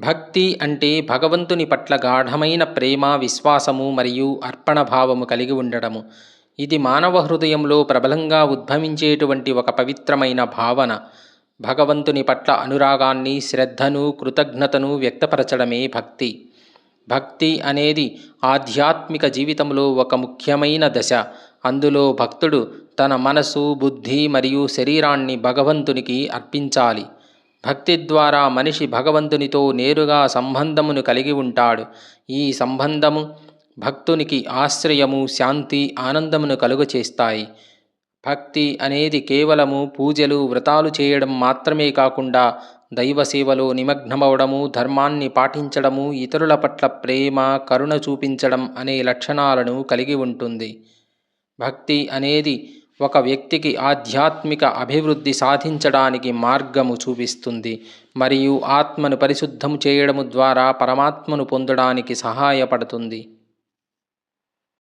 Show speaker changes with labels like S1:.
S1: భక్తి అంటే భగవంతుని పట్ల గాఢమైన ప్రేమ విశ్వాసము మరియు అర్పణ భావము కలిగి ఉండడము. ఇది మానవ హృదయంలో ప్రబలంగా ఉద్భవించేటువంటి ఒక పవిత్రమైన భావన. భగవంతుని పట్ల అనురాగాన్ని శ్రద్ధను కృతజ్ఞతను వ్యక్తపరచడమే భక్తి. భక్తి అనేది ఆధ్యాత్మిక జీవితంలో ఒక ముఖ్యమైన దశ. అందులో భక్తుడు తన మనసు బుద్ధి మరియు శరీరాన్ని భగవంతునికి అర్పించాలి. భక్తి ద్వారా మనిషి భగవంతునితో నేరుగా సంబంధమును కలిగి ఉంటాడు. ఈ సంబంధము భక్తునికి ఆశ్రయము శాంతి ఆనందమును కలుగ చేస్తాయి భక్తి అనేది కేవలము పూజలు వ్రతాలు చేయడం మాత్రమే కాకుండా దైవ సేవలో నిమగ్నమవడము ధర్మాన్ని పాటించడము ఇతరుల పట్ల ప్రేమ కరుణ చూపించడం అనే లక్షణాలను కలిగి ఉంటుంది. భక్తి అనేది ఒక వ్యక్తికి ఆధ్యాత్మిక అభివృద్ధి సాధించడానికి మార్గము చూపిస్తుంది మరియు ఆత్మను పరిశుద్ధము చేయడము ద్వారా పరమాత్మను పొందడానికి సహాయపడుతుంది.